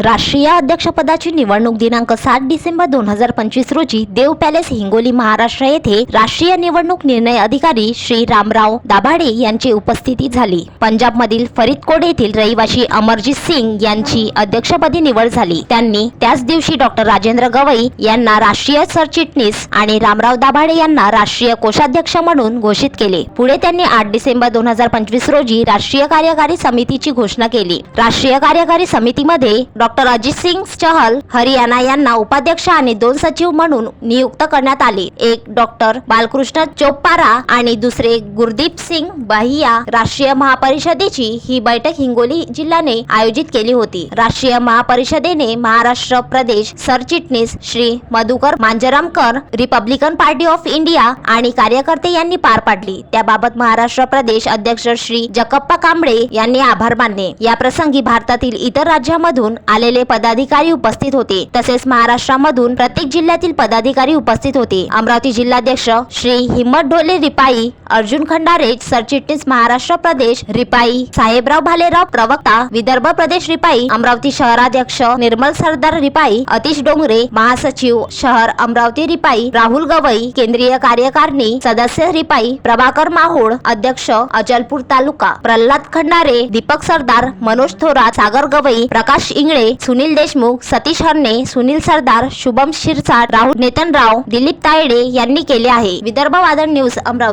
राष्ट्रीय अध्यक्षपदाची निवडणूक दिनांक सात डिसेंबर दोन हजार पंचवीस रोजी देव पॅलेस हिंगोली महाराष्ट्र येथे राष्ट्रीय निवडणूक निर्णय अधिकारी श्री रामराव दाभाडे यांची उपस्थिती झाली. पंजाबमधील फरीदकोट येथील रहिवाशी अमरजीत सिंग यांची अध्यक्षपदी निवड झाली. त्यांनी त्याच दिवशी डॉक्टर राजेंद्र गवई यांना राष्ट्रीय सरचिटणीस आणि रामराव दाभाडे यांना राष्ट्रीय कोषाध्यक्ष म्हणून घोषित केले. पुढे त्यांनी आठ डिसेंबर दोन हजार पंचवीस रोजी राष्ट्रीय कार्यकारी समितीची घोषणा केली. राष्ट्रीय कार्यकारी समितीमध्ये डॉ. डॉक्टर अजित सिंग चहल हरियाणा यांना उपाध्यक्ष आणि दोन सचिव म्हणून नियुक्त करण्यात आले. एक डॉक्टर बालकृष्ण चोपारा आणि दुसरे गुरदीप सिंग बाहिया राष्ट्रीय महापरिषदेची ही बैठक हिंगोली जिल्ह्याने आयोजित केली होती. राष्ट्रीय महापरिषदेने महाराष्ट्र प्रदेश सरचिटणीस Shri Madhukar Manjaramkar Republican Party of India आणि कार्यकर्ते यांनी पार पाडली. त्याबाबत महाराष्ट्र प्रदेश अध्यक्ष श्री जकप्पा कांबळे यांनी आभार मानले. या प्रसंगी भारतातील इतर राज्यामधून आलेले पदाधिकारी उपस्थित होते. तसेच महाराष्ट्रामधून प्रत्येक जिल्ह्यातील पदाधिकारी उपस्थित होते. अमरावती जिल्हाध्यक्ष श्री हिम्मत ढोले रिपाई अर्जुन खंडारे सरचिटणीस महाराष्ट्र प्रदेश रिपाई साहेबराव भालेराव प्रवक्ता विदर्भ प्रदेश रिपाई अमरावती शहराध्यक्ष निर्मल सरदार रिपाई अतिश डोंगरे महासचिव शहर अमरावती रिपाई राहुल गवई केंद्रीय कार्यकारिणी सदस्य रिपाई प्रभाकर माहोळ अध्यक्ष अचलपूर तालुका प्रल्हाद खंडारे दीपक सरदार मनोज थोरात सागर गवई प्रकाश इंगळे सुनील देशमुख सतीश हरणे सुनील सरदार शुभम शिरसाट राहुल नेतनराव दिलीप तायडे यांनी केले आहे. विदर्भ वादन न्यूज अमरावती.